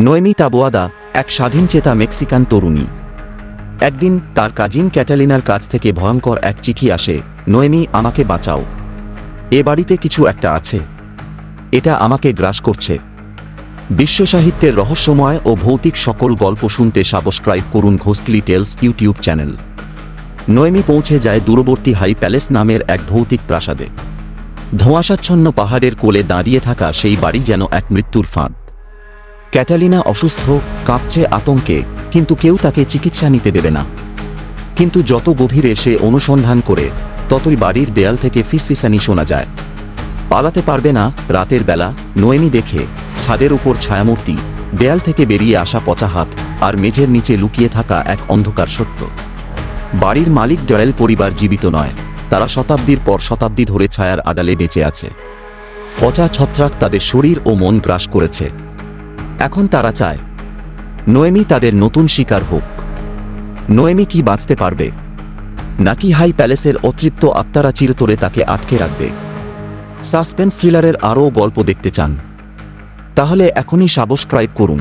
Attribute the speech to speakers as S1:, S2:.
S1: নোয়েমি তাবোয়াদা এক স্বাধীনচেতা মেক্সিকান তরুণী। একদিন তার কাজিন ক্যাটালিনার কাছ থেকে ভয়ঙ্কর এক চিঠি আসে নোয়েমি আমাকে বাঁচাও। এ বাড়িতে কিছু একটা আছে। এটা আমাকে গ্রাস করছে। বিশ্ব সাহিত্যের রহস্যময় ও ভৌতিক সকল গল্প শুনতে সাবস্ক্রাইব করুন ghostly tales YouTube channel. Noemi পৌঁছে যায় দূরবর্তী হাই প্যালেস নামের এক ভৌতিক প্রাসাদে। ধোঁয়াশাচ্ছন্ন পাহাড়ের কোলে দাঁড়িয়ে থাকা সেই বাড়ি যেন এক মৃত্যুর ফাঁদ। ক্যাটালিনা অসুস্থ, কাঁপছে আতঙ্কে, কিন্তু কেউ তাকে চিকিৎসা নিতে দেবে না। কিন্তু যত গভীরে সে অনুসন্ধান করে, ততই বাড়ির দেয়াল থেকে ফিসফিসানি শোনা যায়। পালাতে পারবে না রাতের বেলা, নোয়েমি দেখে, ছাদের উপর ছায়ামূর্তি, দেয়াল থেকে বেরিয়ে আসা পচা হাত, আর মেঝের নিচে লুকিয়ে থাকা এক অন্ধকার সত্য। বাড়ির মালিক জয়েল পরিবার জীবিত নয়, তারা শতাব্দীর পর শতাব্দী ধরে ছায়ার আড়ালে বেঁচে আছে। পচা ছত্রাক তাদের শরীর ও মন গ্রাস করেছে। এখন তারা চায় নোয়েমি তাদের নতুন শিকার হোক। নোয়েমি কি বাঁচতে পারবে? নাকি হাই প্যালেসের অতৃপ্ত আত্মারা চিরতরে তাকে আটকে রাখবে? সাসপেন্স থ্রিলারের আরও গল্প দেখতে চান। তাহলে এখনই সাবস্ক্রাইব করুন।